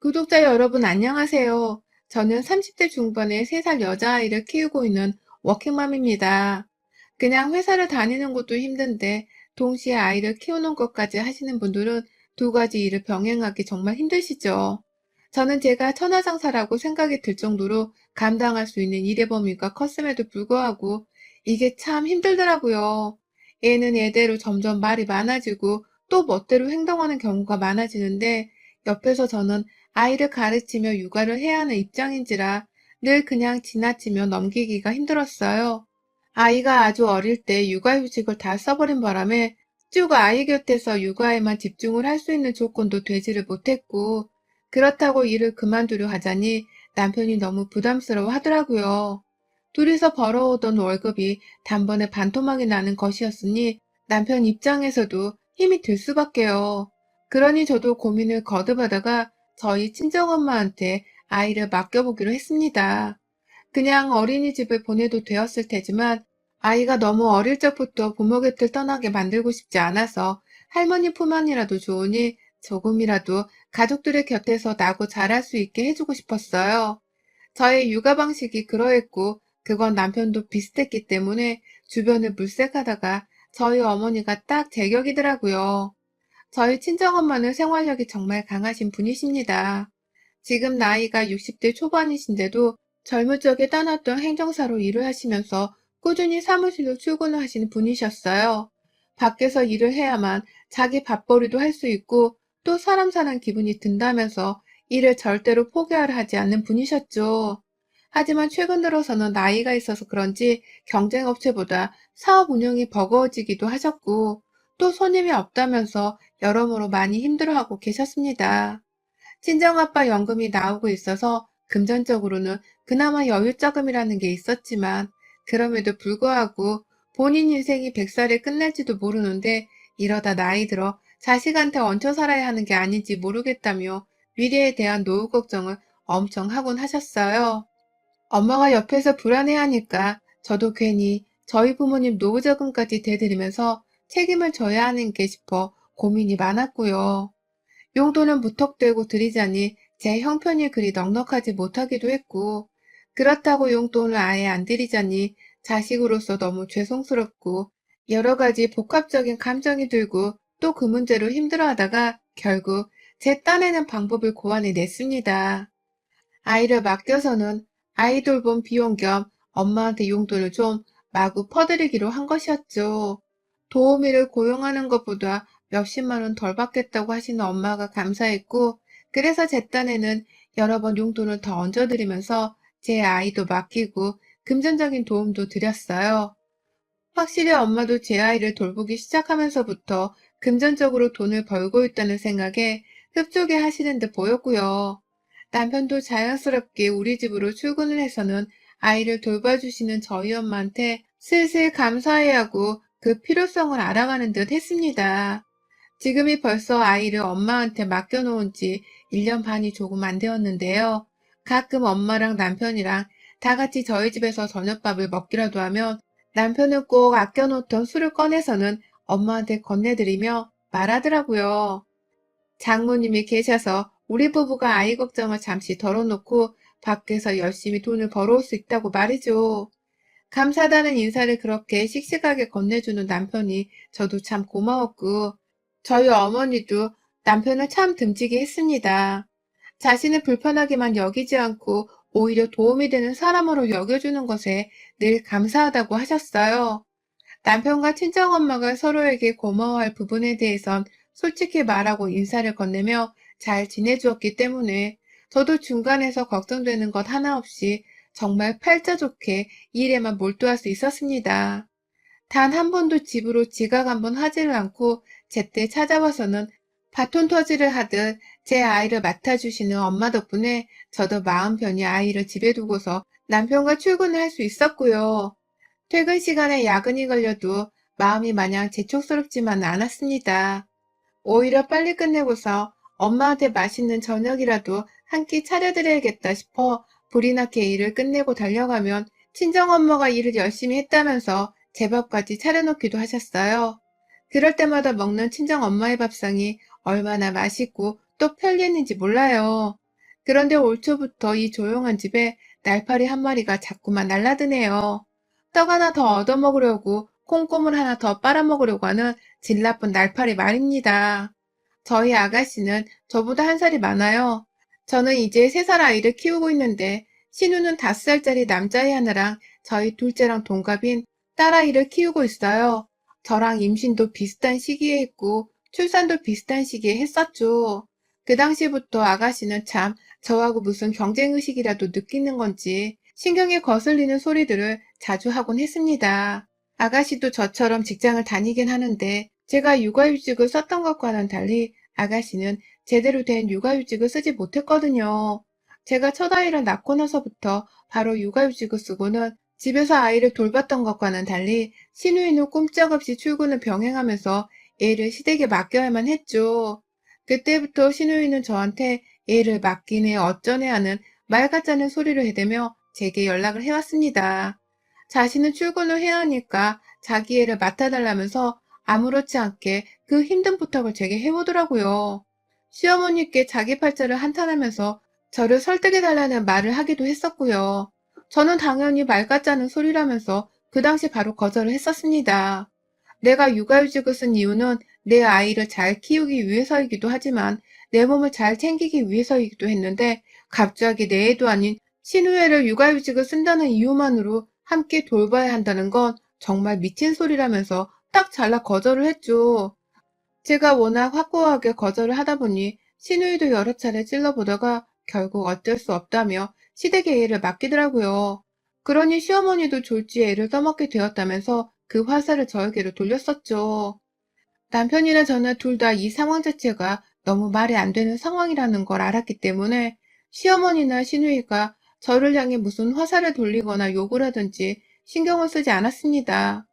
구독자 여러분 안녕하세요. 저는 30대 중반의 3살 여자아이를 키우고 있는 워킹맘입니다. 그냥 회사를 다니는 것도 힘든데 동시에 아이를 키우는 것까지 하시는 분들은 두 가지 일을 병행하기 정말 힘드시죠. 저는 제가 천하장사라고 생각이 들 정도로 감당할 수 있는 일의 범위가 컸음에도 불구하고 이게 참 힘들더라고요. 얘는 얘대로 점점 말이 많아지고 또 멋대로 행동하는 경우가 많아지는데 옆에서 저는 아이를 가르치며 육아를 해야 하는 입장인지라 늘 그냥 지나치며 넘기기가 힘들었어요. 아이가 아주 어릴 때 육아휴직을 다 써버린 바람에 쭉 아이 곁에서 육아에만 집중을 할 수 있는 조건도 되지를 못했고 그렇다고 일을 그만두려 하자니 남편이 너무 부담스러워 하더라고요. 둘이서 벌어오던 월급이 단번에 반토막이 나는 것이었으니 남편 입장에서도 힘이 들 수밖에요. 그러니 저도 고민을 거듭하다가 저희 친정엄마한테 아이를 맡겨보기로 했습니다. 그냥 어린이집을 보내도 되었을 테지만 아이가 너무 어릴 적부터 부모 곁을 떠나게 만들고 싶지 않아서 할머니 품 안이라도 좋으니 조금이라도 가족들의 곁에서 나고 자랄 수 있게 해주고 싶었어요. 저의 육아 방식이 그러했고 그건 남편도 비슷했기 때문에 주변을 물색하다가 저희 어머니가 딱 제 격이더라고요. 저희 친정엄마는 생활력이 정말 강하신 분이십니다. 지금 나이가 60대 초반이신데도 젊을 적에 떠났던 행정사로 일을 하시면서 꾸준히 사무실로 출근을 하시는 분이셨어요. 밖에서 일을 해야만 자기 밥벌이도 할 수 있고 또 사람 사는 기분이 든다면서 일을 절대로 포기하려 하지 않는 분이셨죠. 하지만 최근 들어서는 나이가 있어서 그런지 경쟁업체보다 사업 운영이 버거워지기도 하셨고 또 손님이 없다면서 여러모로 많이 힘들어하고 계셨습니다. 친정아빠 연금이 나오고 있어서 금전적으로는 그나마 여유자금이라는 게 있었지만 그럼에도 불구하고 본인 인생이 100살에 끝날지도 모르는데 이러다 나이 들어 자식한테 얹혀 살아야 하는 게 아닌지 모르겠다며 미래에 대한 노후 걱정을 엄청 하곤 하셨어요. 엄마가 옆에서 불안해하니까 저도 괜히 저희 부모님 노후자금까지 대드리면서 책임을 져야 하는 게 싶어 고민이 많았고요. 용돈은 무턱대고 드리자니 제 형편이 그리 넉넉하지 못하기도 했고 그렇다고 용돈을 아예 안 드리자니 자식으로서 너무 죄송스럽고 여러 가지 복합적인 감정이 들고 또 그 문제로 힘들어하다가 결국 제 딴에는 방법을 고안해 냈습니다. 아이를 맡겨서는 아이 돌봄 비용 겸 엄마한테 용돈을 좀 마구 퍼드리기로 한 것이었죠. 도우미를 고용하는 것보다 몇십만 원 덜 받겠다고 하시는 엄마가 감사했고, 그래서 제 딴에는 여러 번 용돈을 더 얹어드리면서 제 아이도 맡기고 금전적인 도움도 드렸어요. 확실히 엄마도 제 아이를 돌보기 시작하면서부터 금전적으로 돈을 벌고 있다는 생각에 흡족해 하시는 듯 보였고요. 남편도 자연스럽게 우리 집으로 출근을 해서는 아이를 돌봐주시는 저희 엄마한테 슬슬 감사해야 하고 그 필요성을 알아가는 듯 했습니다. 지금이 벌써 아이를 엄마한테 맡겨놓은 지 1년 반이 조금 안 되었는데요. 가끔 엄마랑 남편이랑 다 같이 저희 집에서 저녁밥을 먹기라도 하면 남편은 꼭 아껴놓던 술을 꺼내서는 엄마한테 건네드리며 말하더라고요. 장모님이 계셔서 우리 부부가 아이 걱정을 잠시 덜어놓고 밖에서 열심히 돈을 벌어올 수 있다고 말이죠. 감사하다는 인사를 그렇게 씩씩하게 건네주는 남편이 저도 참 고마웠고 저희 어머니도 남편을 참 듬직이 했습니다. 자신을 불편하게만 여기지 않고 오히려 도움이 되는 사람으로 여겨주는 것에 늘 감사하다고 하셨어요. 남편과 친정엄마가 서로에게 고마워할 부분에 대해선 솔직히 말하고 인사를 건네며 잘 지내주었기 때문에 저도 중간에서 걱정되는 것 하나 없이 정말 팔자 좋게 일에만 몰두할 수 있었습니다. 단 한 번도 집으로 지각 한 번 하지를 않고 제때 찾아와서는 바톤 터지를 하듯 제 아이를 맡아주시는 엄마 덕분에 저도 마음 편히 아이를 집에 두고서 남편과 출근을 할 수 있었고요. 퇴근 시간에 야근이 걸려도 마음이 마냥 재촉스럽지만 않았습니다. 오히려 빨리 끝내고서 엄마한테 맛있는 저녁이라도 한 끼 차려드려야겠다 싶어 불이 나 게 일을 끝내고 달려가면 친정엄마가 일을 열심히 했다면서 제 밥까지 차려놓기도 하셨어요. 그럴 때마다 먹는 친정엄마의 밥상이 얼마나 맛있고 또 편리했는지 몰라요. 그런데 올 초부터 이 조용한 집에 날파리 한 마리가 자꾸만 날라드네요. 떡 하나 더 얻어먹으려고 콩고물 하나 더 빨아먹으려고 하는 질 나쁜 날파리 말입니다. 저희 아가씨는 저보다 한 살이 많아요. 저는 이제 세 살 아이를 키우고 있는데 신우는 다섯 살짜리 남자아이 하나랑 저희 둘째랑 동갑인 딸아이를 키우고 있어요. 저랑 임신도 비슷한 시기에 했고 출산도 비슷한 시기에 했었죠. 그 당시부터 아가씨는 참 저하고 무슨 경쟁의식이라도 느끼는 건지 신경에 거슬리는 소리들을 자주 하곤 했습니다. 아가씨도 저처럼 직장을 다니긴 하는데 제가 육아휴직을 썼던 것과는 달리 아가씨는 제대로 된 육아휴직을 쓰지 못했거든요. 제가 첫 아이를 낳고 나서부터 바로 육아휴직을 쓰고는 집에서 아이를 돌봤던 것과는 달리 신우이는 꼼짝없이 출근을 병행하면서 애를 시댁에 맡겨야만 했죠. 그때부터 신우이는 저한테 애를 맡기네 어쩌네 하는 말 같자는 소리를 해대며 제게 연락을 해왔습니다. 자신은 출근을 해야 하니까 자기 애를 맡아달라면서 아무렇지 않게 그 힘든 부탁을 제게 해오더라고요. 시어머니께 자기 팔자를 한탄하면서 저를 설득해달라는 말을 하기도 했었고요. 저는 당연히 말 같자는 소리라면서 그 당시 바로 거절을 했었습니다. 내가 육아휴직을 쓴 이유는 내 아이를 잘 키우기 위해서이기도 하지만 내 몸을 잘 챙기기 위해서이기도 했는데 갑자기 내 애도 아닌 신우애를 육아휴직을 쓴다는 이유만으로 함께 돌봐야 한다는 건 정말 미친 소리라면서 딱 잘라 거절을 했죠. 제가 워낙 확고하게 거절을 하다 보니 신우이도 여러 차례 찔러보다가 결국 어쩔 수 없다며 시댁에 애를 맡기더라고요. 그러니 시어머니도 졸지에 애를 떠먹게 되었다면서 그 화살을 저에게로 돌렸었죠. 남편이나 저는 둘 다 이 상황 자체가 너무 말이 안 되는 상황이라는 걸 알았기 때문에 시어머니나 시누이가 저를 향해 무슨 화살을 돌리거나 욕을 하든지 신경을 쓰지 않았습니다.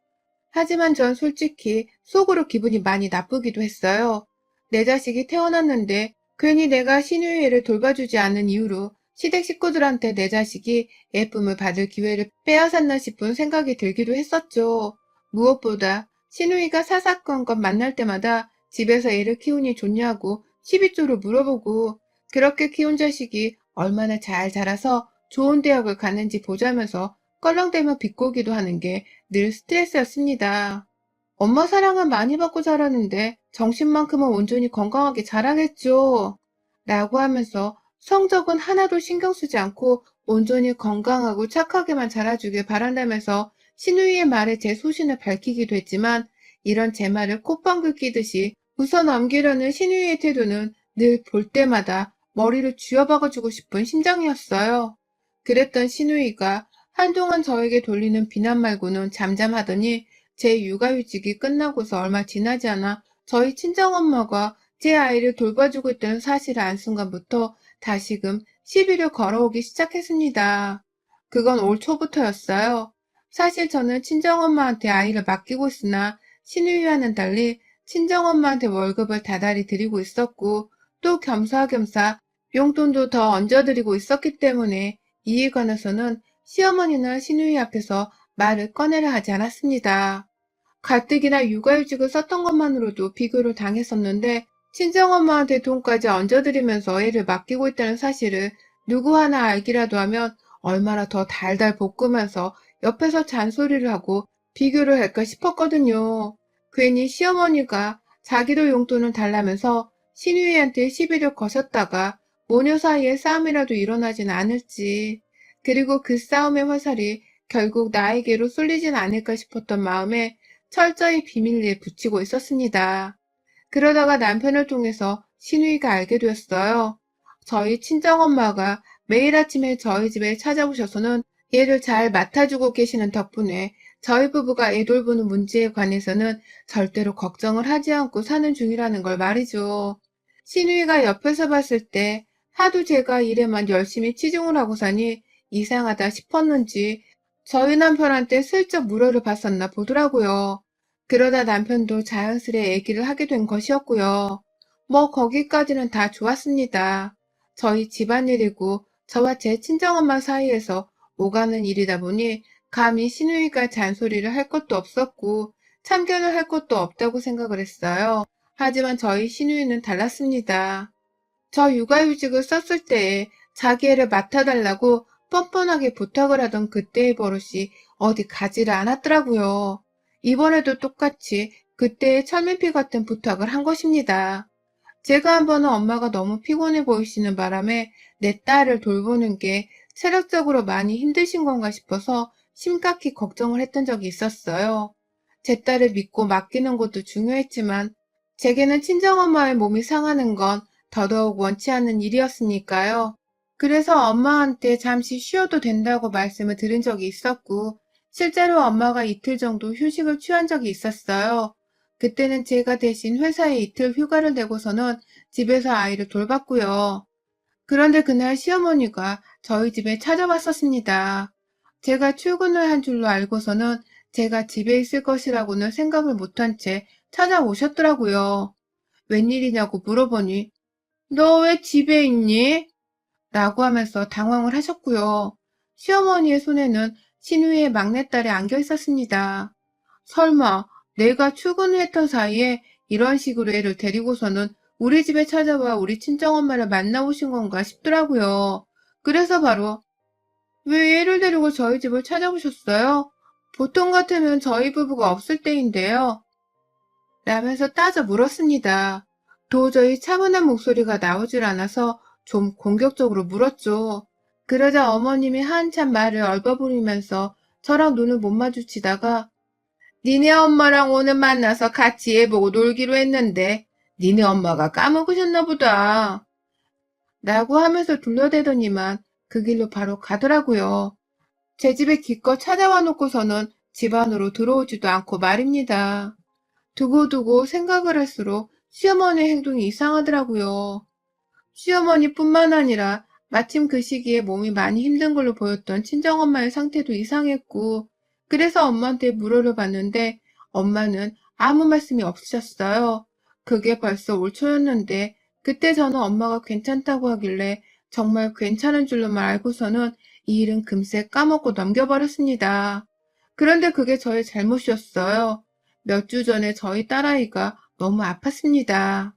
하지만 전 솔직히 속으로 기분이 많이 나쁘기도 했어요. 내 자식이 태어났는데 괜히 내가 애를 돌봐주지 않은 이유로 시댁 식구들한테 내 자식이 예쁨을 받을 기회를 빼앗았나 싶은 생각이 들기도 했었죠. 무엇보다 시누이가 사사건건 만날 때마다 집에서 애를 키우니 좋냐고 시비조로 물어보고 그렇게 키운 자식이 얼마나 잘 자라서 좋은 대학을 가는지 보자면서 껄렁대며 비꼬기도 하는 게 늘 스트레스였습니다. 엄마 사랑은 많이 받고 자라는데 정신만큼은 온전히 건강하게 자라겠죠. 라고 하면서 성적은 하나도 신경 쓰지 않고 온전히 건강하고 착하게만 자라주길 바란다면서 신우이의 말에 제 소신을 밝히기도 했지만 이런 제 말을 콧방귀 끼듯이 웃어 넘기려는 신우이의 태도는 늘 볼 때마다 머리를 쥐어박아주고 싶은 심정이었어요. 그랬던 신우이가 한동안 저에게 돌리는 비난 말고는 잠잠하더니 제 육아휴직이 끝나고서 얼마 지나지 않아 저희 친정엄마가 제 아이를 돌봐주고 있다는 사실을 안 순간부터 다시금 시비를 걸어오기 시작했습니다. 그건 올 초부터였어요. 사실 저는 친정엄마한테 아이를 맡기고 있으나 신우이와는 달리 친정엄마한테 월급을 다달이 드리고 있었고 또 겸사겸사 용돈도 더 얹어드리고 있었기 때문에 이에 관해서는 시어머니나 시누이 앞에서 말을 꺼내려 하지 않았습니다. 가뜩이나 육아휴직을 썼던 것만으로도 비교를 당했었는데 친정엄마한테 돈까지 얹어드리면서 애를 맡기고 있다는 사실을 누구 하나 알기라도 하면 얼마나 더 달달 볶으면서 옆에서 잔소리를 하고 비교를 할까 싶었거든요. 괜히 시어머니가 자기도 용돈을 달라면서 신우이한테 시비를 거셨다가 모녀 사이에 싸움이라도 일어나진 않을지 그리고 그 싸움의 화살이 결국 나에게로 쏠리진 않을까 싶었던 마음에 철저히 비밀리에 붙이고 있었습니다. 그러다가 남편을 통해서 신우이가 알게 되었어요. 저희 친정엄마가 매일 아침에 저희 집에 찾아오셔서는 얘를 잘 맡아주고 계시는 덕분에 저희 부부가 애 돌보는 문제에 관해서는 절대로 걱정을 하지 않고 사는 중이라는 걸 말이죠. 신우이가 옆에서 봤을 때 하도 제가 일에만 열심히 치중을 하고 사니 이상하다 싶었는지 저희 남편한테 슬쩍 물어를 봤었나 보더라고요. 그러다 남편도 자연스레 얘기를 하게 된 것이었고요. 뭐 거기까지는 다 좋았습니다. 저희 집안일이고 저와 제 친정엄마 사이에서 오가는 일이다 보니 감히 신우이가 잔소리를 할 것도 없었고 참견을 할 것도 없다고 생각을 했어요. 하지만 저희 신우이는 달랐습니다. 저 육아휴직을 썼을 때에 자기 애를 맡아달라고 뻔뻔하게 부탁을 하던 그때의 버릇이 어디 가지를 않았더라고요. 이번에도 똑같이 그때의 철민피 같은 부탁을 한 것입니다. 제가 한 번은 엄마가 너무 피곤해 보이시는 바람에 내 딸을 돌보는 게 체력적으로 많이 힘드신 건가 싶어서 심각히 걱정을 했던 적이 있었어요. 제 딸을 믿고 맡기는 것도 중요했지만 제게는 친정엄마의 몸이 상하는 건 더더욱 원치 않는 일이었으니까요. 그래서 엄마한테 잠시 쉬어도 된다고 말씀을 드린 적이 있었고, 실제로 엄마가 이틀 정도 휴식을 취한 적이 있었어요. 그때는 제가 대신 회사에 이틀 휴가를 내고서는 집에서 아이를 돌봤고요. 그런데 그날 시어머니가 저희 집에 찾아왔었습니다. 제가 출근을 한 줄로 알고서는 제가 집에 있을 것이라고는 생각을 못한 채 찾아오셨더라고요. 웬일이냐고 물어보니, 너 왜 집에 있니? 라고 하면서 당황을 하셨고요. 시어머니의 손에는 신우이의 막내딸이 안겨 있었습니다. 설마 내가 출근을 했던 사이에 이런 식으로 애를 데리고서는 우리 집에 찾아와 우리 친정엄마를 만나오신 건가 싶더라고요. 그래서 바로 왜 애를 데리고 저희 집을 찾아오셨어요? 보통 같으면 저희 부부가 없을 때인데요. 라면서 따져 물었습니다. 도저히 차분한 목소리가 나오질 않아서 좀 공격적으로 물었죠. 그러자 어머님이 한참 말을 얼버무리면서 저랑 눈을 못 마주치다가 니네 엄마랑 오늘 만나서 같이 해보고 놀기로 했는데 니네 엄마가 까먹으셨나 보다. 라고 하면서 둘러대더니만 그 길로 바로 가더라고요. 제 집에 기껏 찾아와 놓고서는 집 안으로 들어오지도 않고 말입니다. 두고두고 생각을 할수록 시어머니의 행동이 이상하더라고요. 시어머니뿐만 아니라 마침 그 시기에 몸이 많이 힘든 걸로 보였던 친정엄마의 상태도 이상했고 그래서 엄마한테 물어를 봤는데 엄마는 아무 말씀이 없으셨어요. 그게 벌써 올 초였는데 그때 저는 엄마가 괜찮다고 하길래 정말 괜찮은 줄로만 알고서는 이 일은 금세 까먹고 넘겨버렸습니다. 그런데 그게 저의 잘못이었어요. 몇 주 전에 저희 딸아이가 너무 아팠습니다.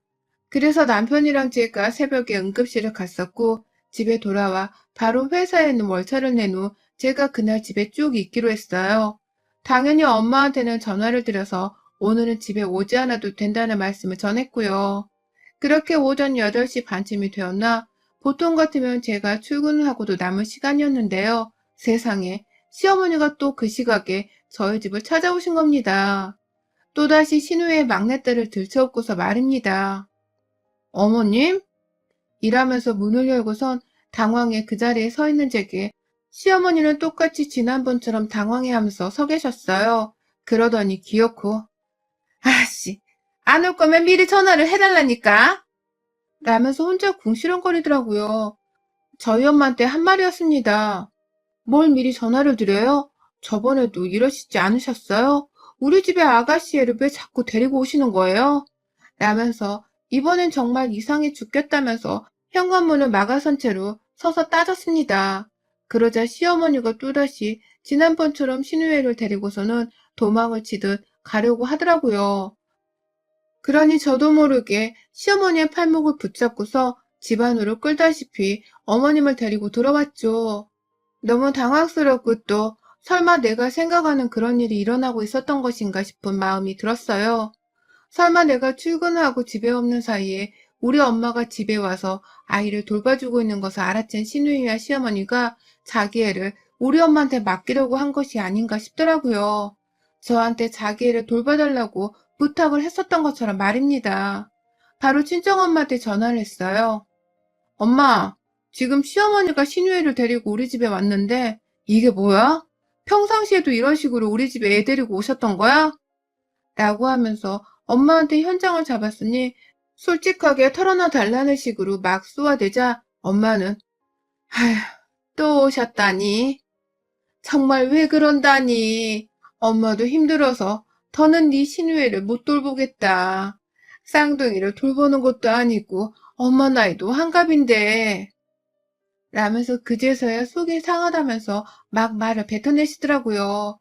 그래서 남편이랑 제가 새벽에 응급실을 갔었고 집에 돌아와 바로 회사에 있는 월차를 낸 후 제가 그날 집에 쭉 있기로 했어요. 당연히 엄마한테는 전화를 드려서 오늘은 집에 오지 않아도 된다는 말씀을 전했고요. 그렇게 오전 8시 반쯤이 되었나 보통 같으면 제가 출근을 하고도 남은 시간이었는데요. 세상에 시어머니가 또 그 시각에 저희 집을 찾아오신 겁니다. 또다시 신우의 막내딸을 들쳐업고서 말입니다. 어머님? 이라면서 문을 열고선 당황해 그 자리에 서 있는 제게 시어머니는 똑같이 지난번처럼 당황해하면서 서 계셨어요. 그러더니 귀엽고 아씨 안 올 거면 미리 전화를 해달라니까 라면서 혼자 궁시렁거리더라고요. 저희 엄마한테 한 말이었습니다. 뭘 미리 전화를 드려요? 저번에도 이러시지 않으셨어요? 우리 집에 아가씨 애를 왜 자꾸 데리고 오시는 거예요? 라면서 이번엔 정말 이상해 죽겠다면서 현관문을 막아선 채로 서서 따졌습니다. 그러자 시어머니가 또다시 지난번처럼 신우애를 데리고서는 도망을 치듯 가려고 하더라고요. 그러니 저도 모르게 시어머니의 팔목을 붙잡고서 집 안으로 끌다시피 어머님을 데리고 들어왔죠. 너무 당황스럽고 또 설마 내가 생각하는 그런 일이 일어나고 있었던 것인가 싶은 마음이 들었어요. 설마 내가 출근하고 집에 없는 사이에 우리 엄마가 집에 와서 아이를 돌봐주고 있는 것을 알아챈 신우이와 시어머니가 자기 애를 우리 엄마한테 맡기려고 한 것이 아닌가 싶더라고요. 저한테 자기 애를 돌봐달라고 부탁을 했었던 것처럼 말입니다. 바로 친정엄마한테 전화를 했어요. 엄마, 지금 시어머니가 신우애를 데리고 우리 집에 왔는데 이게 뭐야? 평상시에도 이런 식으로 우리 집에 애 데리고 오셨던 거야? 라고 하면서 엄마한테 현장을 잡았으니 솔직하게 털어놔 달라는 식으로 막 쏘아대자 엄마는 아휴 또 오셨다니. 정말 왜 그런다니. 엄마도 힘들어서 더는 네 신우애를 못 돌보겠다. 쌍둥이를 돌보는 것도 아니고 엄마 나이도 한갑인데. 라면서 그제서야 속이 상하다면서 막 말을 뱉어내시더라고요.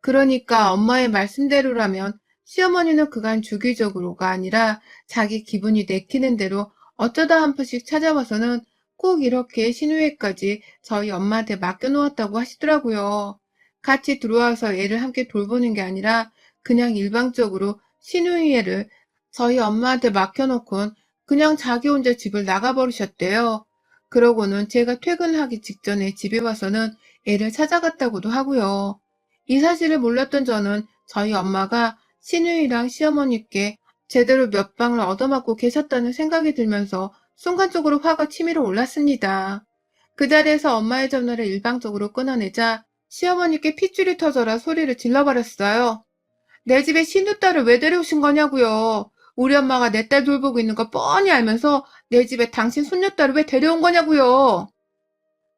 그러니까 엄마의 말씀대로라면 시어머니는 그간 주기적으로가 아니라 자기 기분이 내키는 대로 어쩌다 한 번씩 찾아와서는 꼭 이렇게 신우이까지 저희 엄마한테 맡겨놓았다고 하시더라고요. 같이 들어와서 애를 함께 돌보는 게 아니라 그냥 일방적으로 신우이 애를 저희 엄마한테 맡겨놓곤 그냥 자기 혼자 집을 나가버리셨대요. 그러고는 제가 퇴근하기 직전에 집에 와서는 애를 찾아갔다고도 하고요. 이 사실을 몰랐던 저는 저희 엄마가 신우이랑 시어머니께 제대로 몇 방을 얻어맞고 계셨다는 생각이 들면서 순간적으로 화가 치밀어 올랐습니다. 그 자리에서 엄마의 전화를 일방적으로 끊어내자 시어머니께 핏줄이 터져라 소리를 질러버렸어요. 내 집에 신우딸을 왜 데려오신 거냐고요. 우리 엄마가 내 딸 돌보고 있는 거 뻔히 알면서 내 집에 당신 손녀딸을 왜 데려온 거냐고요.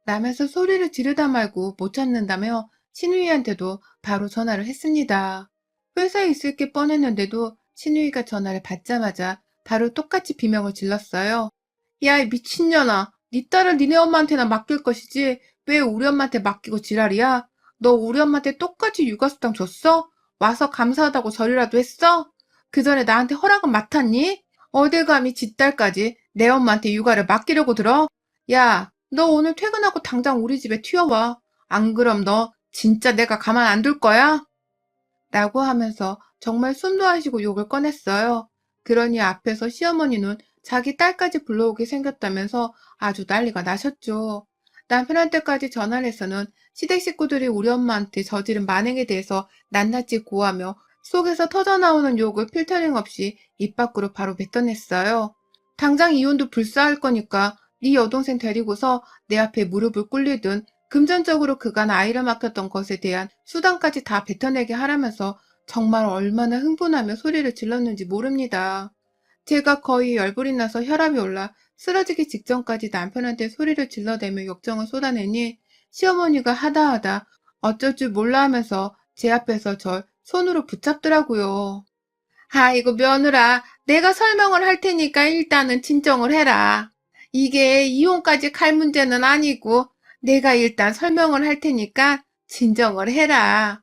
라면서 소리를 지르다 말고 못 찾는다며 신우이한테도 바로 전화를 했습니다. 회사에 있을 게 뻔했는데도 신우이가 전화를 받자마자 바로 똑같이 비명을 질렀어요. 야, 이 미친년아. 네 딸을 니네 엄마한테나 맡길 것이지 왜 우리 엄마한테 맡기고 지랄이야? 너 우리 엄마한테 똑같이 육아수당 줬어? 와서 감사하다고 절이라도 했어? 그 전에 나한테 허락은 맡았니? 어딜 감히 지 딸까지 내 엄마한테 육아를 맡기려고 들어? 야, 너 오늘 퇴근하고 당장 우리 집에 튀어와. 안 그럼 너 진짜 내가 가만 안 둘 거야? 라고 하면서 정말 숨도 안 쉬고 욕을 꺼냈어요. 그러니 앞에서 시어머니는 자기 딸까지 불러오게 생겼다면서 아주 난리가 나셨죠. 남편한테까지 전화를 해서는 시댁 식구들이 우리 엄마한테 저지른 만행에 대해서 낱낱이 고하며 속에서 터져나오는 욕을 필터링 없이 입 밖으로 바로 뱉어냈어요. 당장 이혼도 불사할 거니까 네 여동생 데리고서 내 앞에 무릎을 꿇리든 금전적으로 그간 아이를 맡겼던 것에 대한 수당까지 다 뱉어내게 하라면서 정말 얼마나 흥분하며 소리를 질렀는지 모릅니다. 제가 거의 열불이 나서 혈압이 올라 쓰러지기 직전까지 남편한테 소리를 질러대며 역정을 쏟아내니 시어머니가 하다하다 어쩔 줄 몰라 하면서 제 앞에서 절 손으로 붙잡더라고요. 아이고 며느라 내가 설명을 할 테니까 일단은 진정을 해라. 이게 이혼까지 갈 문제는 아니고 내가 일단 설명을 할 테니까 진정을 해라.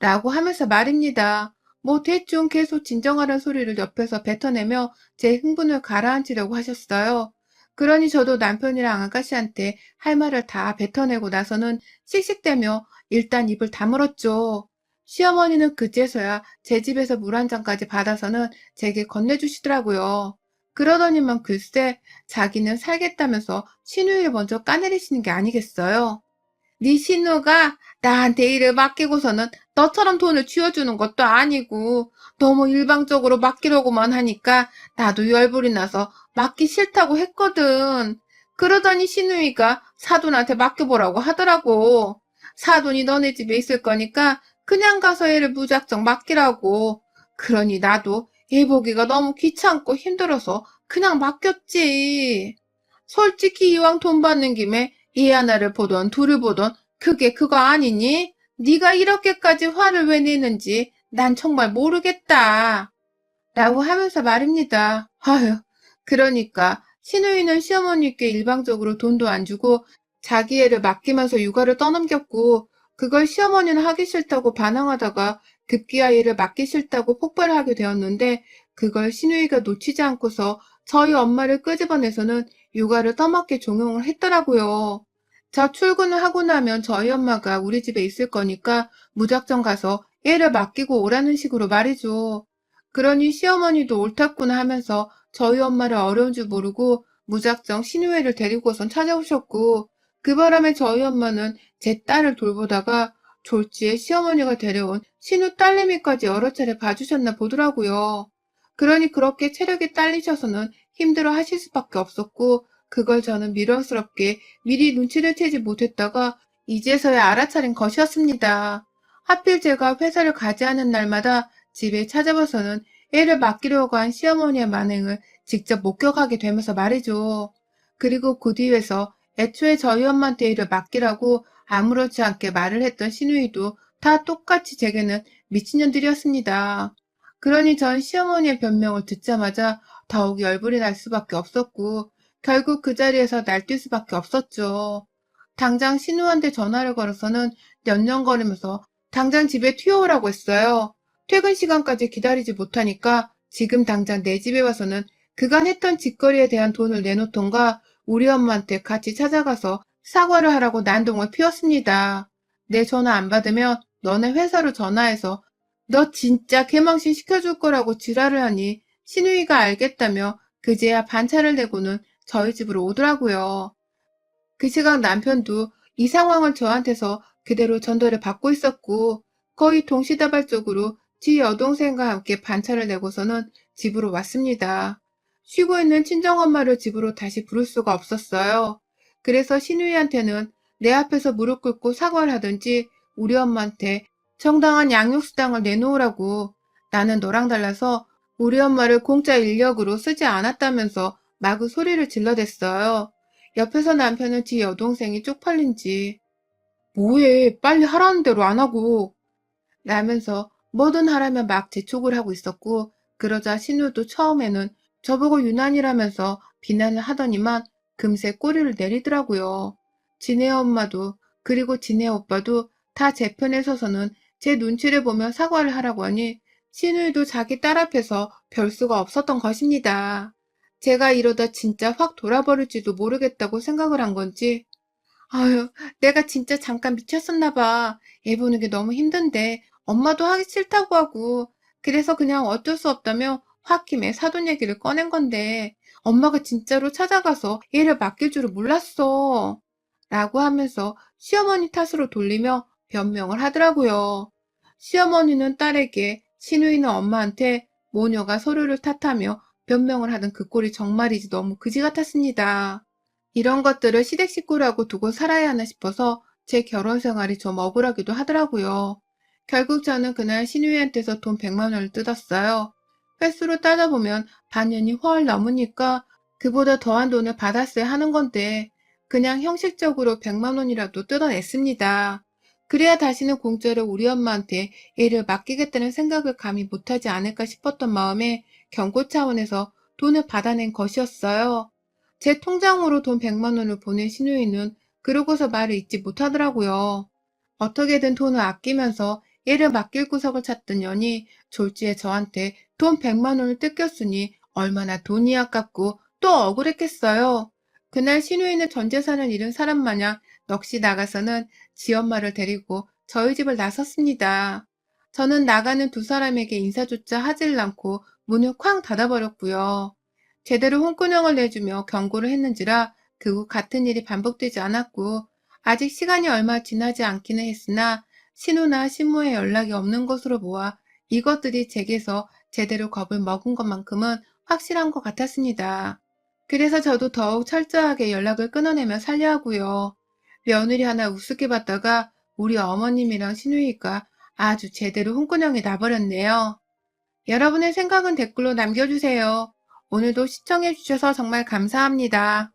라고 하면서 말입니다. 뭐 대충 계속 진정하라는 소리를 옆에서 뱉어내며 제 흥분을 가라앉히려고 하셨어요. 그러니 저도 남편이랑 아가씨한테 할 말을 다 뱉어내고 나서는 씩씩대며 일단 입을 다물었죠. 시어머니는 그제서야 제 집에서 물 한 잔까지 받아서는 제게 건네주시더라고요. 그러더니만 글쎄 자기는 살겠다면서 신우이를 먼저 까내리시는 게 아니겠어요. 네 신우가 나한테 일을 맡기고서는 너처럼 돈을 쥐어주는 것도 아니고 너무 일방적으로 맡기려고만 하니까 나도 열불이 나서 맡기 싫다고 했거든. 그러더니 신우이가 사돈한테 맡겨보라고 하더라고. 사돈이 너네 집에 있을 거니까 그냥 가서 애를 무작정 맡기라고. 그러니 나도 애 보기가 너무 귀찮고 힘들어서 그냥 맡겼지. 솔직히 이왕 돈 받는 김에 애 하나를 보던 둘을 보던 그게 그거 아니니? 네가 이렇게까지 화를 왜 내는지 난 정말 모르겠다. 라고 하면서 말입니다. 아휴, 그러니까 신우이는 시어머니께 일방적으로 돈도 안 주고 자기 애를 맡기면서 육아를 떠넘겼고 그걸 시어머니는 하기 싫다고 반항하다가 급기야 애를 맡기 싫다고 폭발을 하게 되었는데 그걸 신우이가 놓치지 않고서 저희 엄마를 끄집어내서는 육아를 떠맡게 종용을 했더라고요. 저 출근을 하고 나면 저희 엄마가 우리 집에 있을 거니까 무작정 가서 애를 맡기고 오라는 식으로 말이죠. 그러니 시어머니도 옳았구나 하면서 저희 엄마를 어려운 줄 모르고 무작정 신우애를 데리고선 찾아오셨고 그 바람에 저희 엄마는 제 딸을 돌보다가 졸지에 시어머니가 데려온 신우 딸내미까지 여러 차례 봐주셨나 보더라고요. 그러니 그렇게 체력이 딸리셔서는 힘들어 하실 수밖에 없었고 그걸 저는 미련스럽게 미리 눈치를 채지 못했다가 이제서야 알아차린 것이었습니다. 하필 제가 회사를 가지 않은 날마다 집에 찾아와서는 애를 맡기려고 한 시어머니의 만행을 직접 목격하게 되면서 말이죠. 그리고 그 뒤에서 애초에 저희 엄마한테 일을 맡기라고 아무렇지 않게 말을 했던 신우이도 다 똑같이 제게는 미친년들이었습니다. 그러니 전 시어머니의 변명을 듣자마자 더욱 열불이 날 수밖에 없었고 결국 그 자리에서 날뛸 수밖에 없었죠. 당장 신우한테 전화를 걸어서는 연연거리면서 당장 집에 튀어오라고 했어요. 퇴근 시간까지 기다리지 못하니까 지금 당장 내 집에 와서는 그간 했던 짓거리에 대한 돈을 내놓던가 우리 엄마한테 같이 찾아가서 사과를 하라고 난동을 피웠습니다. 내 전화 안 받으면 너네 회사로 전화해서 너 진짜 개망신 시켜줄 거라고 지랄을 하니 신우이가 알겠다며 그제야 반차를 내고는 저희 집으로 오더라고요. 그 시각 남편도 이 상황을 저한테서 그대로 전달을 받고 있었고 거의 동시다발적으로 지 여동생과 함께 반차를 내고서는 집으로 왔습니다. 쉬고 있는 친정엄마를 집으로 다시 부를 수가 없었어요. 그래서 신우이한테는 내 앞에서 무릎 꿇고 사과를 하든지 우리 엄마한테 정당한 양육수당을 내놓으라고 나는 너랑 달라서 우리 엄마를 공짜 인력으로 쓰지 않았다면서 마구 소리를 질러댔어요. 옆에서 남편은 지 여동생이 쪽팔린지 뭐해 빨리 하라는 대로 안 하고 라면서 뭐든 하라면 막 재촉을 하고 있었고 그러자 신우도 처음에는 저보고 유난이라면서 비난을 하더니만 금세 꼬리를 내리더라고요. 지네 엄마도 그리고 지네 오빠도 다 제 편에 서서는 제 눈치를 보며 사과를 하라고 하니 신우이도 자기 딸 앞에서 별 수가 없었던 것입니다. 제가 이러다 진짜 확 돌아버릴지도 모르겠다고 생각을 한 건지 아유 내가 진짜 잠깐 미쳤었나 봐. 애 보는 게 너무 힘든데 엄마도 하기 싫다고 하고 그래서 그냥 어쩔 수 없다며 홧김에 사돈 얘기를 꺼낸 건데 엄마가 진짜로 찾아가서 얘를 맡길 줄을 몰랐어. 라고 하면서 시어머니 탓으로 돌리며 변명을 하더라고요. 시어머니는 딸에게 신우이는 엄마한테 모녀가 서로를 탓하며 변명을 하던 그 꼴이 정말이지 너무 그지 같았습니다. 이런 것들을 시댁 식구라고 두고 살아야 하나 싶어서 제 결혼 생활이 좀 억울하기도 하더라고요. 결국 저는 그날 신우이한테서 돈 100만 원을 뜯었어요. 횟수로 따져보면 반년이 훨 넘으니까 그보다 더한 돈을 받았어야 하는 건데 그냥 형식적으로 100만 원이라도 뜯어냈습니다. 그래야 다시는 공짜로 우리 엄마한테 애를 맡기겠다는 생각을 감히 못하지 않을까 싶었던 마음에 경고 차원에서 돈을 받아낸 것이었어요. 제 통장으로 돈 100만 원을 보낸 신우이는 그러고서 말을 잊지 못하더라고요. 어떻게든 돈을 아끼면서 얘를 맡길 구석을 찾던 년이 졸지에 저한테 돈 100만 원을 뜯겼으니 얼마나 돈이 아깝고 또 억울했겠어요. 그날 신우이는 전 재산을 잃은 사람 마냥 넋이 나가서는 지 엄마를 데리고 저희 집을 나섰습니다. 저는 나가는 두 사람에게 인사조차 하질 않고 문을 쾅 닫아버렸고요. 제대로 홍군형을 내주며 경고를 했는지라 그후 같은 일이 반복되지 않았고 아직 시간이 얼마 지나지 않기는 했으나 신우나 신모의 연락이 없는 것으로 보아 이것들이 제게서 제대로 겁을 먹은 것만큼은 확실한 것 같았습니다. 그래서 저도 더욱 철저하게 연락을 끊어내며 살려 하고요. 며느리 하나 우습게 봤다가 우리 어머님이랑 신우이가 아주 제대로 홍군형이 나버렸네요. 여러분의 생각은 댓글로 남겨주세요. 오늘도 시청해주셔서 정말 감사합니다.